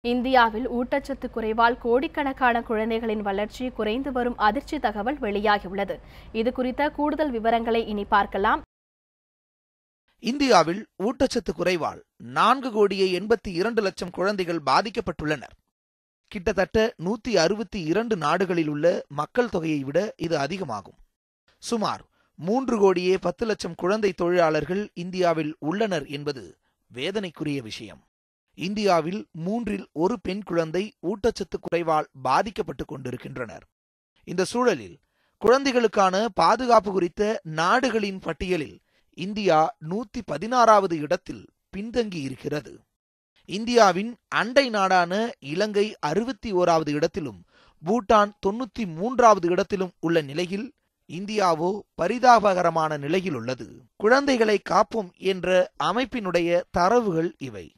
இந்தியாவில் ஊட்டச்சத்து குறைவால் கோடிக்கணக்கான குழந்தைகளின் வளர்ச்சி குறைந்து வரும் அதிர்ச்சி தகவல் வெளியாகியுள்ளது. இது குறித்த கூடுதல் விவரங்களை இனி பார்க்கலாம். இந்தியாவில் ஊட்டச்சத்து குறைவால் நான்கு கோடியே எண்பத்தி இரண்டு லட்சம் குழந்தைகள் பாதிக்கப்பட்டுள்ளனர். கிட்டத்தட்ட நூத்தி அறுபத்தி இரண்டு நாடுகளில் உள்ள மக்கள் தொகையை விட இது அதிகமாகும். சுமார் மூன்று கோடியே பத்து லட்சம் குழந்தை தொழிலாளர்கள் இந்தியாவில் உள்ளனர் என்பது வேதனைக்குரிய விஷயம். இந்தியாவில் மூன்றில் ஒரு பெண் குழந்தை ஊட்டச்சத்து குறைவால் பாதிக்கப்பட்டுக் கொண்டிருக்கின்றனர். இந்த சூழலில் குழந்தைகளுக்கான பாதுகாப்பு குறித்த நாடுகளின் பட்டியலில் இந்தியா நூத்தி பதினாறாவது இடத்தில் பின்தங்கி இருக்கிறது. இந்தியாவின் அண்டை நாடான இலங்கை அறுபத்தி ஓராவது இடத்திலும் பூட்டான் தொண்ணூத்தி மூன்றாவது இடத்திலும் உள்ள நிலையில் இந்தியாவோ பரிதாபகரமான நிலையில் உள்ளது. குழந்தைகளை காப்போம் என்ற அமைப்பினுடைய தரவுகள் இவை.